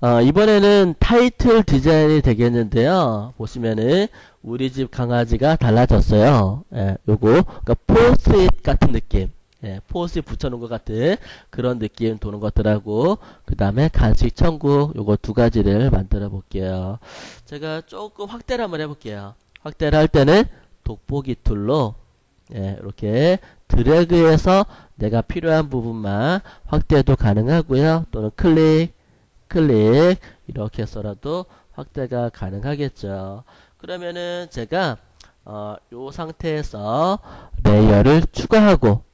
어, 이번에는 타이틀 디자인이 되겠는데요. 보시면은 우리 집 강아지가 달라졌어요. 예, 요거 그러니까 포스잇 같은 느낌. 예, 포스잇 붙여놓은 것 같은 그런 느낌 도는 것들하고 그 다음에 간식 천국 요거 두 가지를 만들어 볼게요. 제가 조금 확대를 한번 해볼게요. 확대를 할 때는 돋보기 툴로 예, 이렇게 드래그해서 내가 필요한 부분만 확대도 가능하고요. 또는 클릭, 클릭 이렇게 해서라도 확대가 가능하겠죠. 그러면은 제가 어, 요 상태에서 레이어를 추가하고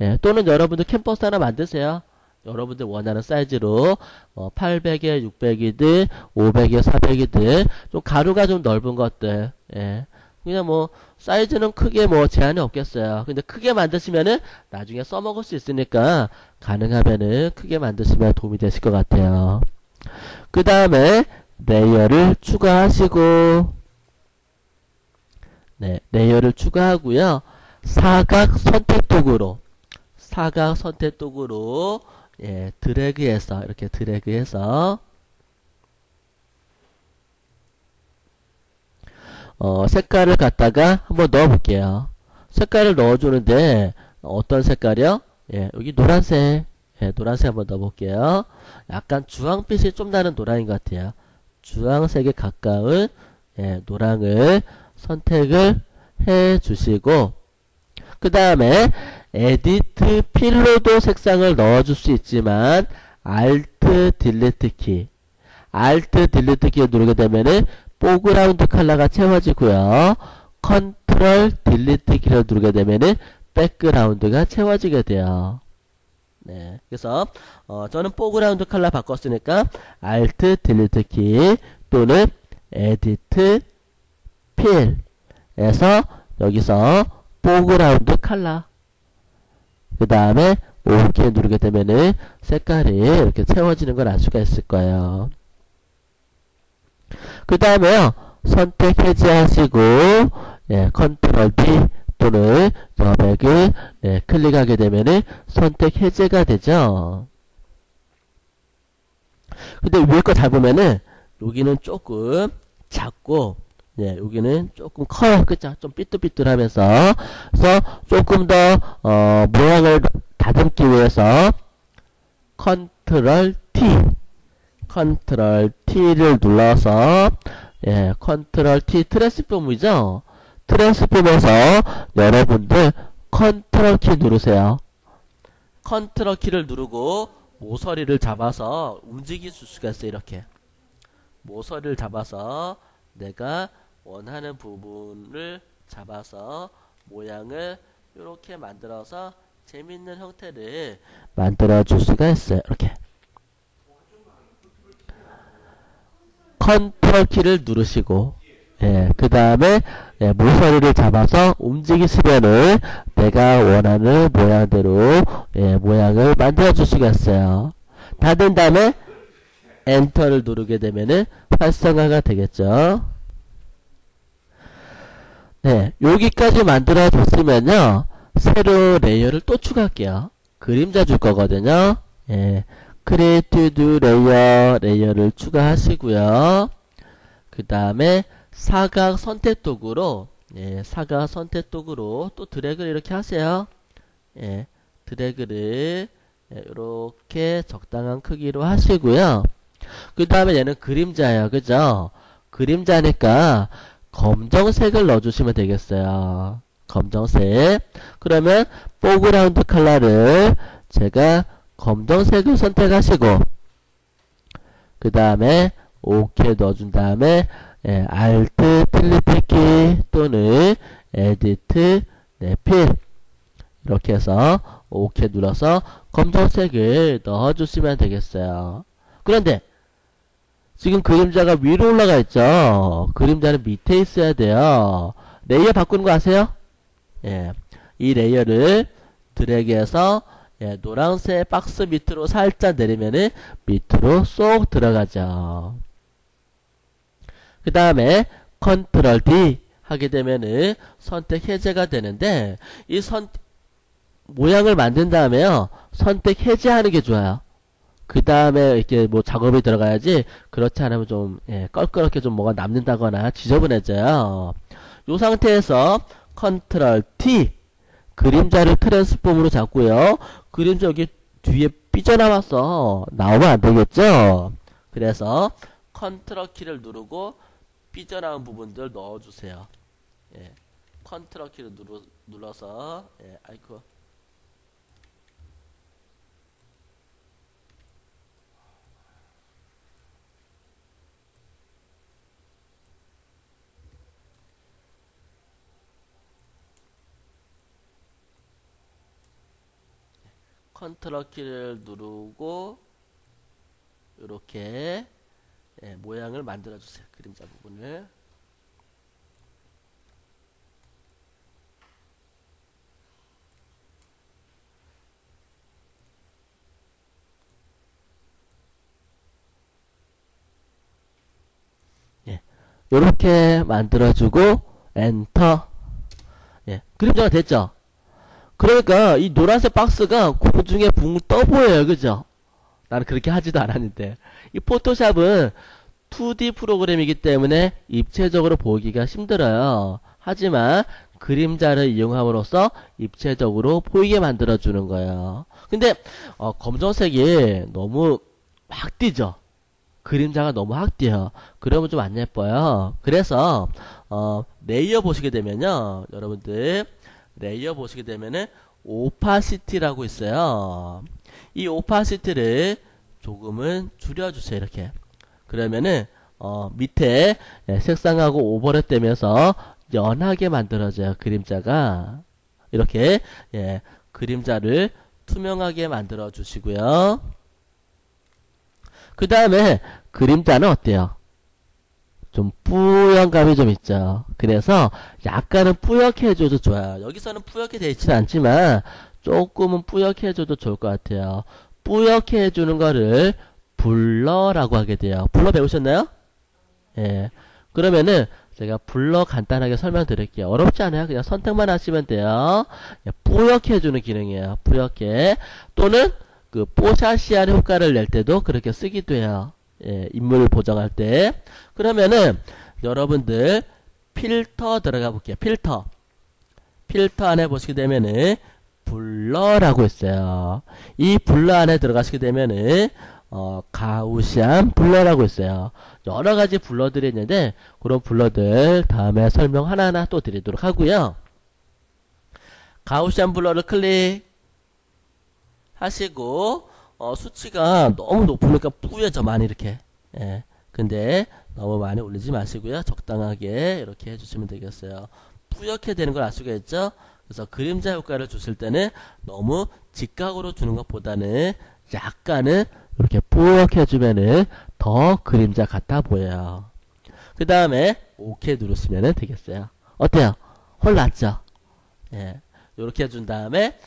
예, 또는 여러분들 캠퍼스 하나 만드세요. 여러분들 원하는 사이즈로 어, 800에 600이든 500에 400이든 좀 가루가 좀 넓은 것들 예. 그냥 뭐 사이즈는 크게 뭐 제한이 없겠어요. 근데 크게 만드시면은 나중에 써먹을 수 있으니까 가능하면은 크게 만드시면 도움이 되실 것 같아요. 그 다음에 레이어를 추가하시고 네, 레이어를 추가하고요. 사각 선택 도구로 사각 선택 도구로 예, 드래그해서 이렇게 드래그해서 어, 색깔을 갖다가 한번 넣어 볼게요. 색깔을 넣어주는데 어떤 색깔이요? 예, 여기 노란색 예, 노란색 한번 넣어 볼게요. 약간 주황빛이 좀 나는 노랑인 것 같아요. 주황색에 가까운 예, 노랑을 선택을 해 주시고 그 다음에 에디트 필로도 색상을 넣어줄 수 있지만 Alt 딜리트 키 Alt 딜리트 키 누르게 되면은 포그라운드 컬러가 채워지고요. 컨트롤 딜리트 키를 누르게 되면은 백그라운드가 채워지게 돼요. 네. 그래서 어, 저는 포그라운드 컬러 바꿨으니까 Alt 딜리트 키 또는 에디트 필에서 여기서 포그라운드 컬러 그 다음에 OK 누르게 되면은 색깔이 이렇게 채워지는 걸 알 수가 있을 거예요. 그 다음에요. 선택 해제하시고 예, 컨트롤 D 또는 여백을 예, 클릭하게 되면은 선택 해제가 되죠. 근데 위에 거 잘 보면은 여기는 조금 작고 예, 여기는 조금 커요. 그죠? 좀 삐뚤삐뚤하면서 그래서 조금 더 어, 모양을 다듬기 위해서 컨트롤 T 컨트롤 T를 눌러서 예, 컨트롤 T 트랜스폼이죠. 트랜스폼에서 여러분들 컨트롤 키 누르세요. 컨트롤 키를 누르고 모서리를 잡아서 움직일 수가 있어요. 이렇게 모서리를 잡아서 내가 원하는 부분을 잡아서 모양을 이렇게 만들어서 재밌는 형태를 만들어 줄 수가 있어요. 이렇게 컨트롤 키를 누르시고 예, 그 다음에 예, 모서리를 잡아서 움직이시면은 내가 원하는 모양대로 예, 모양을 만들어 줄 수가 있어요. 다된 다음에 엔터를 누르게 되면은 활성화가 되겠죠. 네, 여기까지 만들어 줬으면요. 새로 레이어를 또 추가할게요. 그림자 줄 거거든요. 예, 크리에이티드 레이어, 레이어를 추가하시고요. 그 다음에 사각 선택 도구로, 예, 사각 선택 도구로 또 드래그를 이렇게 하세요. 예, 드래그를 예, 이렇게 적당한 크기로 하시고요. 그 다음에 얘는 그림자예요. 그죠? 그림자니까 검정색을 넣어주시면 되겠어요. 검정색. 그러면 포그라운드 컬러를 제가 검정색을 선택하시고 그 다음에 OK 넣어준 다음에 예, Alt 딜리트 키 또는 Edit 네, 필 이렇게 해서 OK 눌러서 검정색을 넣어주시면 되겠어요. 그런데 지금 그림자가 위로 올라가 있죠. 그림자는 밑에 있어야 돼요. 레이어 바꾸는 거 아세요? 예, 이 레이어를 드래그해서 예, 노란색 박스 밑으로 살짝 내리면은 밑으로 쏙 들어가죠. 그 다음에 컨트롤 D 하게 되면은 선택 해제가 되는데 이 선 모양을 만든 다음에요 선택 해제하는 게 좋아요. 그 다음에 이렇게 뭐 작업이 들어가야지 그렇지 않으면 좀 예, 껄끄럽게 좀 뭐가 남는다거나 지저분해져요. 이 상태에서 컨트롤 T 그림자를 트랜스폼으로 잡고요. 그림자 여기 뒤에 삐져나왔어. 나오면 안 되겠죠? 그래서 컨트롤 키를 누르고 삐져나온 부분들 넣어주세요. 예. 컨트롤 키를 누르, 눌러 서 예, 아이쿠 컨트롤 키를 누르고 이렇게 예, 모양을 만들어 주세요. 그림자 부분을 예, 이렇게 만들어주고 엔터 예, 그림자가 됐죠? 그러니까 이 노란색 박스가 공중에 붕떠 보여요. 그죠? 나는 그렇게 하지도 않았는데. 이 포토샵은 2D 프로그램이기 때문에 입체적으로 보기가 힘들어요. 하지만 그림자를 이용함으로써 입체적으로 보이게 만들어주는 거예요. 근데 어, 검정색이 너무 확 띄죠? 그림자가 너무 확 띄어요. 그러면 좀 안 예뻐요. 그래서 어, 레이어 보시게 되면요. 여러분들 레이어 보시게 되면은 오파시티라고 있어요. 이 오파시티를 조금은 줄여주세요. 이렇게. 그러면은 어, 밑에 예, 색상하고 오버랩 되면서 연하게 만들어져요. 그림자가. 이렇게 예, 그림자를 투명하게 만들어 주시고요. 그 다음에 그림자는 어때요? 좀 뿌연 감이 좀 있죠. 그래서 약간은 뿌옇게 해줘도 좋아요. 여기서는 뿌옇게 되어 있지는 않지만 조금은 뿌옇게 해줘도 좋을 것 같아요. 뿌옇게 해주는 거를 블러라고 하게 돼요. 블러 배우셨나요? 예. 그러면은 제가 블러 간단하게 설명드릴게요. 어렵지 않아요. 그냥 선택만 하시면 돼요. 예, 뿌옇게 해주는 기능이에요. 뿌옇게. 또는 그 뽀샤시안 효과를 낼 때도 그렇게 쓰기도 해요. 예, 인물을 보정할 때. 그러면은 여러분들 필터 들어가 볼게요. 필터. 필터 안에 보시게 되면은 블러라고 있어요. 이 블러 안에 들어가시게 되면은 어, 가우시안 블러라고 있어요. 여러 가지 블러들이 있는데 그런 블러들 다음에 설명 하나하나 또 드리도록 하고요. 가우시안 블러를 클릭 하시고 어, 수치가 너무 높으니까 뿌여져 많이 이렇게 예. 근데 너무 많이 올리지 마시고요 적당하게 이렇게 해주시면 되겠어요 뿌옇게 되는 걸 알 수가 있죠 그래서 그림자 효과를 주실 때는 너무 직각으로 주는 것보다는 약간은 이렇게 뿌옇게 해주면은 더 그림자 같아 보여요 그 다음에 OK 누르시면 되겠어요 어때요? 헐 낫죠? 예. 이렇게 해준 다음에